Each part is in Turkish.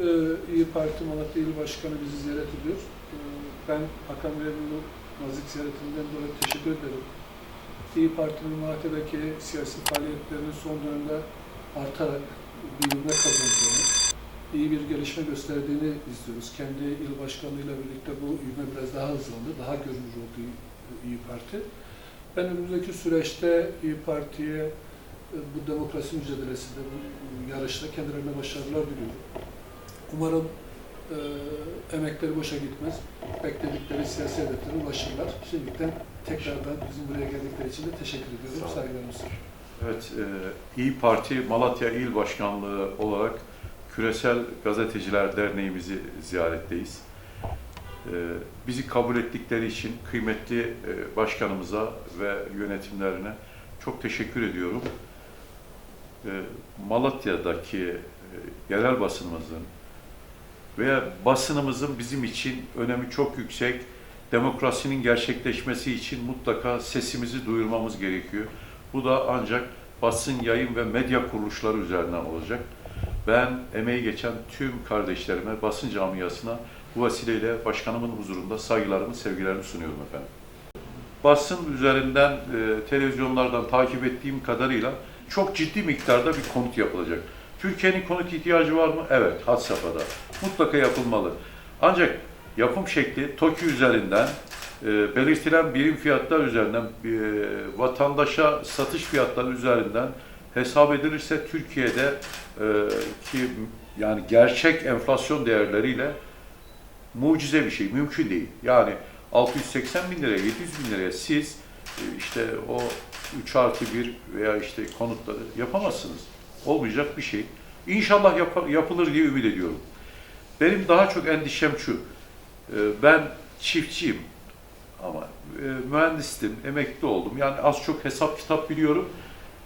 e, İyi Parti Malatya İl Başkanı bizi ziyaret ediyor. E, ben Hakan Bey'in nazik ziyaretinden dolayı teşekkür ederim. İyi Parti'nin Malatya'daki siyasi faaliyetlerinin son dönemde artarak birbirine kazandığını, iyi bir gelişme gösterdiğini izliyoruz. Kendi il başkanıyla birlikte bu ivme biraz daha hızlandı, daha görünür oldu İyi- İyi Parti. Ben önümüzdeki süreçte İyi Parti'ye e, bu demokrasi mücadelesinde, bu yarışta kendilerine başarılar diliyorum. Umarım e, emekleri boşa gitmez. Bekledikleri siyasi hedeflere ulaşırlar. Şimdiden tekrardan bizim buraya geldikleri için de teşekkür ediyorum. Saygılarımı sunuyorum. Evet, e, İyi Parti Malatya İl Başkanlığı olarak Küresel Gazeteciler Derneğimizi ziyaretteyiz. E, bizi kabul ettikleri için kıymetli e, başkanımıza ve yönetimlerine çok teşekkür ediyorum. E, Malatya'daki e, yerel basınımızın veya basınımızın bizim için önemi çok yüksek. Demokrasinin gerçekleşmesi için mutlaka sesimizi duyurmamız gerekiyor. Bu da ancak basın, yayın ve medya kuruluşları üzerinden olacak. Ben emeği geçen tüm kardeşlerime, basın camiasına bu vesileyle başkanımın huzurunda saygılarımı, sevgilerimi sunuyorum efendim. Basın üzerinden, e, televizyonlardan takip ettiğim kadarıyla çok ciddi miktarda bir konut yapılacak. Türkiye'nin konut ihtiyacı var mı? Evet, had safhada. Mutlaka yapılmalı. Ancak yapım şekli TOKİ üzerinden e, belirtilen birim fiyatlar üzerinden e, vatandaşa satış fiyatları üzerinden hesap edilirse Türkiye'de e, ki yani gerçek enflasyon değerleriyle mucize bir şey, mümkün değil. Yani 680 bin liraya, 700 bin liraya siz e, işte o 3 artı 1 veya işte konutları yapamazsınız. Olmayacak bir şey. İnşallah yap- yapılır diye ümit ediyorum. Benim daha çok endişem şu. e, Ben çiftçiyim ama e, mühendistim, emekli oldum. Yani az çok hesap kitap biliyorum.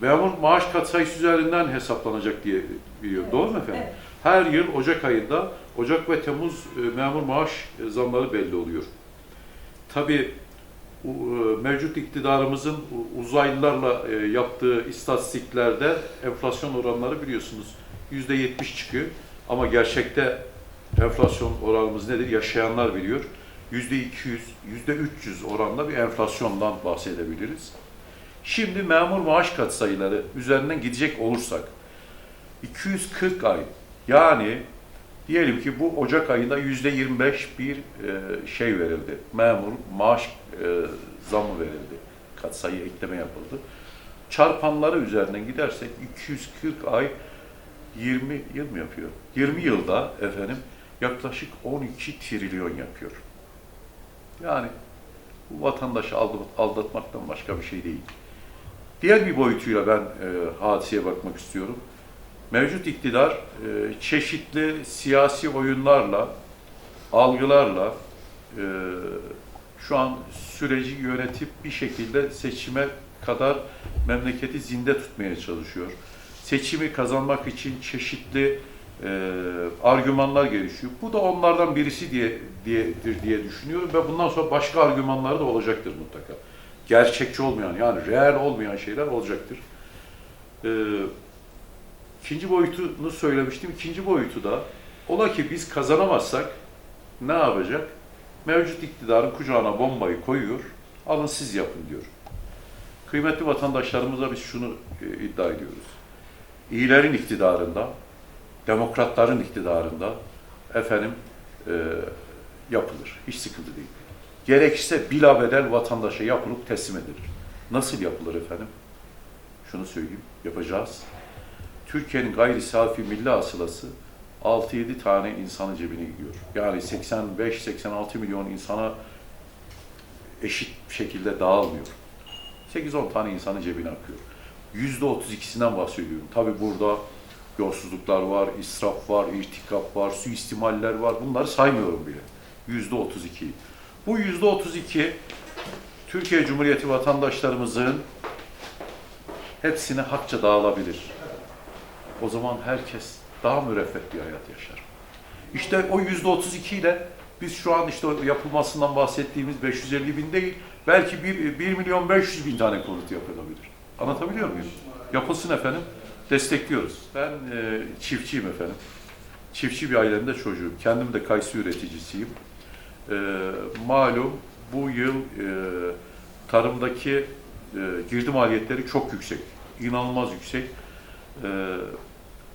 Memur maaş katsayısı üzerinden hesaplanacak diye biliyorum. Doğru mu efendim? Evet. Her yıl Ocak ayında, Ocak ve Temmuz e, memur maaş zamları belli oluyor. Tabii mevcut iktidarımızın uzaylılarla e, yaptığı istatistiklerde enflasyon oranları biliyorsunuz yüzde yetmiş çıkıyor. Ama gerçekte enflasyon oranımız nedir? Yaşayanlar biliyor. Yüzde 200, yüzde 300 oranla bir enflasyondan bahsedebiliriz. Şimdi memur maaş katsayıları üzerinden gidecek olursak 240 ay yani diyelim ki bu Ocak ayında yüzde 25 bir e, şey verildi. Memur maaş e, zamı verildi. Katsayı ekleme yapıldı. Çarpanları üzerinden gidersek 240 ay 20 yıl mı yapıyor? 20 yılda efendim yaklaşık 12 trilyon yapıyor. Yani bu vatandaşı aldat- aldatmaktan başka bir şey değil. Diğer bir boyutuyla ben e, hadiseye bakmak istiyorum. Mevcut iktidar e, çeşitli siyasi oyunlarla, algılarla e, şu an süreci yönetip bir şekilde seçime kadar memleketi zinde tutmaya çalışıyor. Seçimi kazanmak için çeşitli e, argümanlar gelişiyor. Bu da onlardan birisi diye diyedir diye düşünüyorum ve bundan sonra başka argümanları da olacaktır mutlaka. Gerçekçi olmayan yani reel olmayan şeyler olacaktır. E, ikinci boyutunu söylemiştim. İkinci boyutu da ola ki biz kazanamazsak ne yapacak? Mevcut iktidarın kucağına bombayı koyuyor, alın siz yapın diyor. Kıymetli vatandaşlarımıza biz şunu e, iddia ediyoruz. İyilerin iktidarında, demokratların iktidarında efendim e, yapılır. Hiç sıkıntı değil. Gerekirse bilabedel vatandaşa yapılıp teslim edilir. Nasıl yapılır efendim? Şunu söyleyeyim, yapacağız. Türkiye'nin gayri safi milli hasılası 6-7 tane insanın cebine gidiyor. Yani 85-86 milyon insana eşit şekilde dağılmıyor. 8-10 tane insanın cebine akıyor. %32'sinden bahsediyorum. Tabi burada yolsuzluklar var, israf var, irtikap var, suistimaller var. Bunları saymıyorum bile. %32. Bu %32 Türkiye Cumhuriyeti vatandaşlarımızın hepsine hakça dağılabilir. O zaman herkes daha müreffeh bir hayat yaşar. İşte o yüzde 32 ile biz şu an işte yapılmasından bahsettiğimiz 550 bin değil, belki 1, 1 milyon 500 bin tane konut yapılabilir. Anlatabiliyor muyum? Yapılsın efendim, destekliyoruz. Ben e, çiftçiyim efendim. çiftçi bir ailenin de çocuğuyum. Kendim de kayısı üreticisiyim. Ee, malum bu yıl e, tarımdaki e, girdi maliyetleri çok yüksek. inanılmaz yüksek. Ee,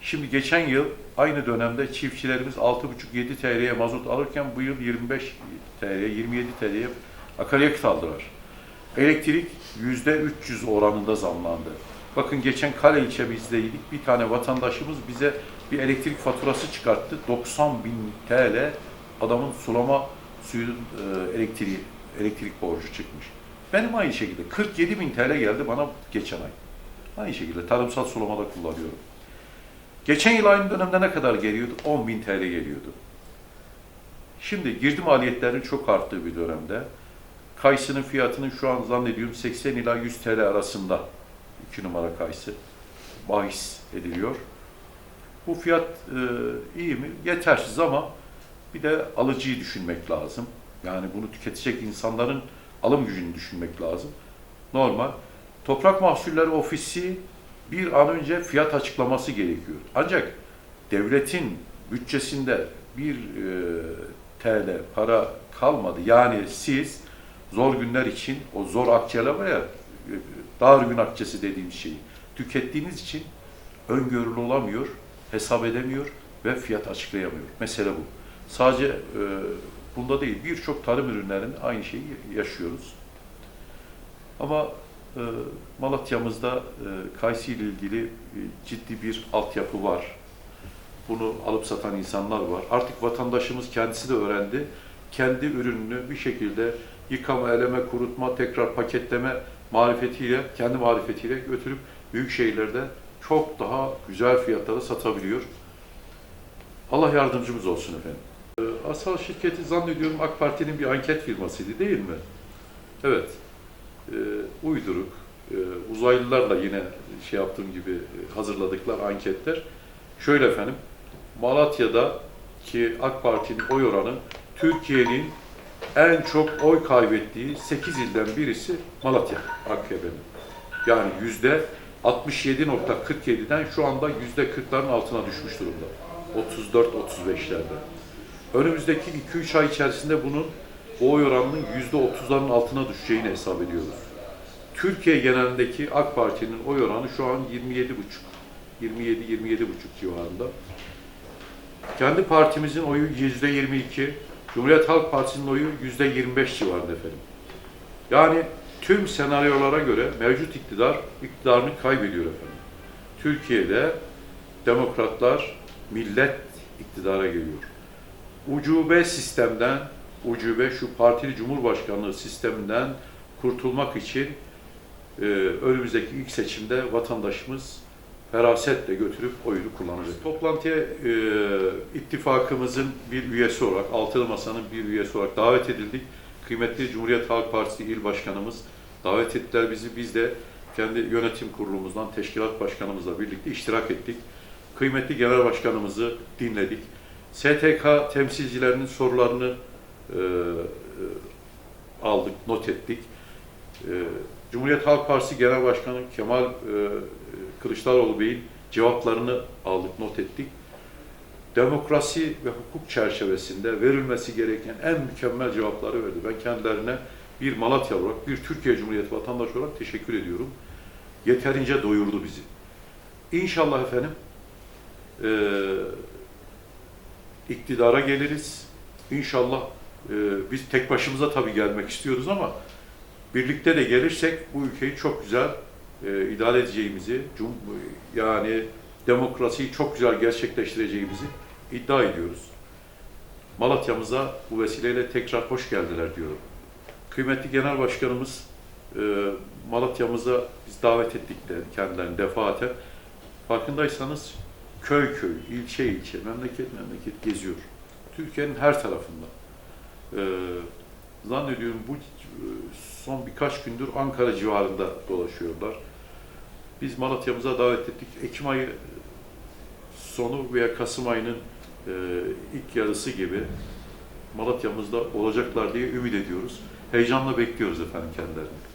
şimdi geçen yıl aynı dönemde çiftçilerimiz 6,5-7 TL'ye mazot alırken bu yıl 25 TL'ye, 27 TL'ye akaryakıt aldılar. Elektrik %300 oranında zamlandı. Bakın geçen Kale ilçemizdeydik. Bir tane vatandaşımız bize bir elektrik faturası çıkarttı. 90 bin TL adamın sulama suyu e, elektriği, elektrik borcu çıkmış. Benim aynı şekilde 47 bin TL geldi bana geçen ay. Aynı şekilde tarımsal sulamada kullanıyorum. Geçen yıl aynı dönemde ne kadar geliyordu? 10 bin TL geliyordu. Şimdi girdi maliyetlerinin çok arttığı bir dönemde kayısının fiyatının şu an zannediyorum 80 ila 100 TL arasında 2 numara kayısı bahis ediliyor. Bu fiyat e, iyi mi? Yetersiz ama bir de alıcıyı düşünmek lazım. Yani bunu tüketecek insanların alım gücünü düşünmek lazım. Normal. Toprak Mahsulleri Ofisi bir an önce fiyat açıklaması gerekiyor. Ancak devletin bütçesinde bir e, TL para kalmadı. Yani siz zor günler için o zor akçeler var ya, e, dar gün akçesi dediğim şeyi tükettiğiniz için öngörülü olamıyor, hesap edemiyor ve fiyat açıklayamıyor. Mesele bu. Sadece e, bunda değil, birçok tarım ürünlerinde aynı şeyi yaşıyoruz. Ama Malatya'mızda e, kayısı ile ilgili e, ciddi bir altyapı var. Bunu alıp satan insanlar var. Artık vatandaşımız kendisi de öğrendi. Kendi ürününü bir şekilde yıkama, eleme, kurutma, tekrar paketleme marifetiyle, kendi marifetiyle götürüp büyük şehirlerde çok daha güzel fiyatlara satabiliyor. Allah yardımcımız olsun efendim. Ee, Asal şirketi zannediyorum AK Parti'nin bir anket firmasıydı değil mi? Evet. Ee, uyduruk, e, uzaylılarla yine şey yaptığım gibi e, hazırladıkları anketler. Şöyle efendim, Malatya'da ki AK Parti'nin oy oranı Türkiye'nin en çok oy kaybettiği 8 ilden birisi Malatya AKP'nin. Yani yüzde 67.47'den şu anda yüzde 40'ların altına düşmüş durumda. 34-35'lerde. Önümüzdeki 2-3 ay içerisinde bunun bu oy oranının yüzde 30'ların altına düşeceğini hesap ediyoruz. Türkiye genelindeki AK Parti'nin oy oranı şu an 27,5. 27-27,5 civarında. Kendi partimizin oyu yüzde 22, Cumhuriyet Halk Partisi'nin oyu yüzde 25 civarında efendim. Yani tüm senaryolara göre mevcut iktidar iktidarını kaybediyor efendim. Türkiye'de demokratlar, millet iktidara geliyor. Ucube sistemden, ucube şu partili cumhurbaşkanlığı sisteminden kurtulmak için e, önümüzdeki ilk seçimde vatandaşımız ferasetle götürüp oyunu kullanacak. Toplantıya e, ittifakımızın bir üyesi olarak, Altılı Masa'nın bir üyesi olarak davet edildik. Kıymetli Cumhuriyet Halk Partisi İl Başkanımız davet ettiler bizi. Biz de kendi yönetim kurulumuzdan teşkilat başkanımızla birlikte iştirak ettik. Kıymetli Genel Başkanımızı dinledik. STK temsilcilerinin sorularını e, e, aldık, not ettik. E, Cumhuriyet Halk Partisi Genel Başkanı Kemal e, Kılıçdaroğlu Bey'in cevaplarını aldık, not ettik. Demokrasi ve hukuk çerçevesinde verilmesi gereken en mükemmel cevapları verdi. Ben kendilerine bir Malatya olarak, bir Türkiye Cumhuriyeti vatandaşı olarak teşekkür ediyorum. Yeterince doyurdu bizi. İnşallah efendim e, iktidara geliriz. İnşallah e, biz tek başımıza tabii gelmek istiyoruz ama birlikte de gelirsek bu ülkeyi çok güzel e, idare edeceğimizi, yani demokrasiyi çok güzel gerçekleştireceğimizi iddia ediyoruz. Malatya'mıza bu vesileyle tekrar hoş geldiler diyorum. Kıymetli Genel Başkanımız e, Malatya'mıza biz davet ettik de kendilerini defaten. Farkındaysanız köy köy, ilçe ilçe, memleket memleket geziyor. Türkiye'nin her tarafında. E, zannediyorum bu e, son birkaç gündür Ankara civarında dolaşıyorlar. Biz Malatya'mıza davet ettik. Ekim ayı sonu veya Kasım ayının e, ilk yarısı gibi Malatya'mızda olacaklar diye ümit ediyoruz. Heyecanla bekliyoruz efendim kendilerini.